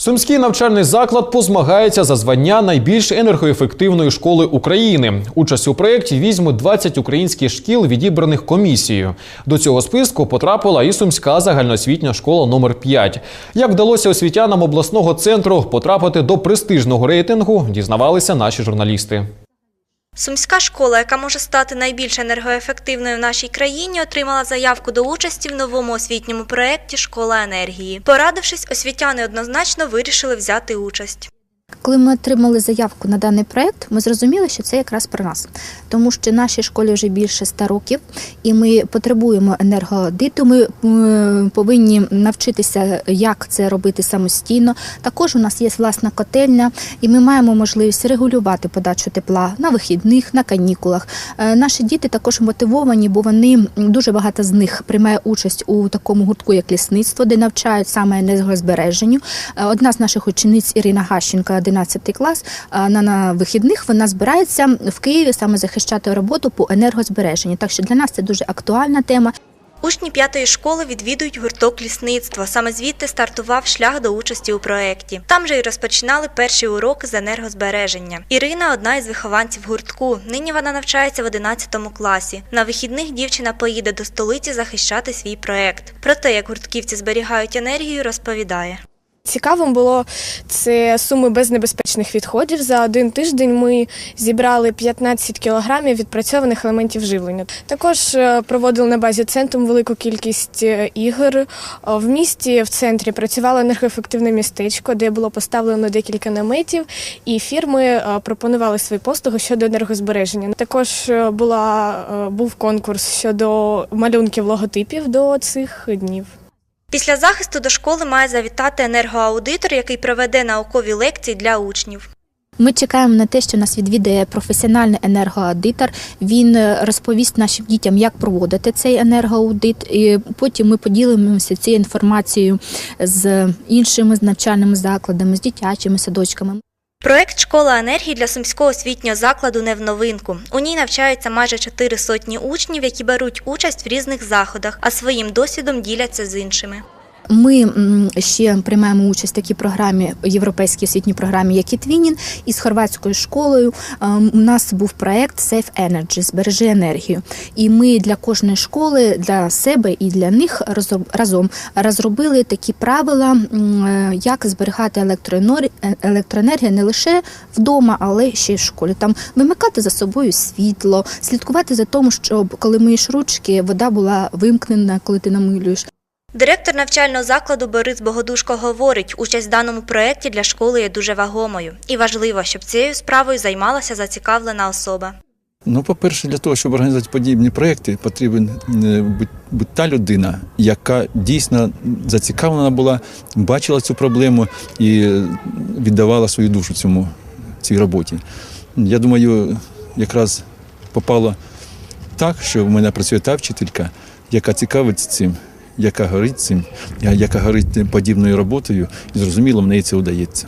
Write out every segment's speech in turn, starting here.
Сумський навчальний заклад позмагається за звання найбільш енергоефективної школи України. Участь у проєкті візьмуть 20 українських шкіл, відібраних комісією. До цього списку потрапила і Сумська загальноосвітня школа номер 5 Як вдалося освітянам обласного центру потрапити до престижного рейтингу, дізнавалися наші журналісти. Сумська школа, яка може стати найбільш енергоефективною в нашій країні, отримала заявку до участі в новому освітньому проєкті Школа енергії. Порадившись, освітяни однозначно вирішили взяти участь. Коли ми отримали заявку на даний проект, ми зрозуміли, що це якраз про нас, тому що нашій школі вже більше 100 років, і ми потребуємо енергоаудиту. Ми повинні навчитися, як це робити самостійно. Також у нас є власна котельня, і ми маємо можливість регулювати подачу тепла на вихідних, на канікулах. Е, Наші діти також мотивовані, бо вони дуже багато з них приймає участь у такому гуртку, як лісництво, де навчають саме енергозбереженню. Е, Одна з наших учениць Ірина Гащенко, 11 клас, на, на вихідних вона збирається в Києві саме захищати роботу по енергозбереженню. Так що для нас це дуже актуальна тема. Учні п'ятої школи відвідують гурток лісництва. Саме звідти стартував шлях до участі у проєкті. Там же й розпочинали перші уроки з енергозбереження. Ірина одна із вихованців гуртку. Нині вона навчається в 11 класі. На вихідних дівчина поїде до столиці захищати свій проєкт. Про те, як гуртківці зберігають енергію, розповідає. Цікавим було це суми безнебезпечних відходів. За один тиждень ми зібрали 15 кілограмів відпрацьованих елементів живлення. Також е, проводили на базі центру велику кількість е, ігор. Е, В місті в центрі працювало енергоефективне містечко, де було поставлено декілька наметів, і фірми пропонували свої послуги щодо енергозбереження. Також була був конкурс щодо малюнків логотипів до цих днів. Після захисту до школи має завітати енергоаудитор, який проведе наукові лекції для учнів. Ми чекаємо на те, що нас відвідає професіональний енергоаудитор. Він е, розповість нашим дітям, як проводити цей енергоаудит. І потім ми поділимося цією інформацією з іншими навчальними закладами, з дитячими садочками. Проект Школа енергії для сумського освітнього закладу не в новинку. У ній навчаються майже чотири сотні учнів, які беруть участь в різних заходах, а своїм досвідом діляться з іншими. Ми ще приймаємо участь в такій програмі, європейській освітній програмі, як і Твінін, із хорватською школою. Ем, У нас був проект Safe Energy, збережи енергію. І ми для кожної школи, для себе і для них разом розробили такі правила, е, як зберігати е, електроенергію не лише вдома, але ще й в школі. Там вимикати за собою світло, слідкувати за тому, щоб коли миєш ручки, вода була вимкнена, коли ти намилюєш. Директор навчального закладу Борис Богодушко говорить, участь в даному проєкті для школи є дуже вагомою. І важливо, щоб цією справою займалася зацікавлена особа. Ну, по-перше, для того, щоб організувати подібні проекти, потрібен е, бути та людина, яка дійсно зацікавлена була, бачила цю проблему і е, віддавала свою душу цьому цій роботі. Я думаю, якраз попало так, що в мене працює та вчителька, яка цікавиться цим, яка горить цим, яка горить подібною роботою, і зрозуміло, неї це вдається.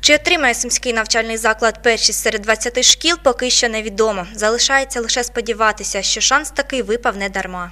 Чи отримає сумський навчальний заклад першість серед 20 шкіл, поки що невідомо. Залишається лише сподіватися, що шанс такий випав не дарма.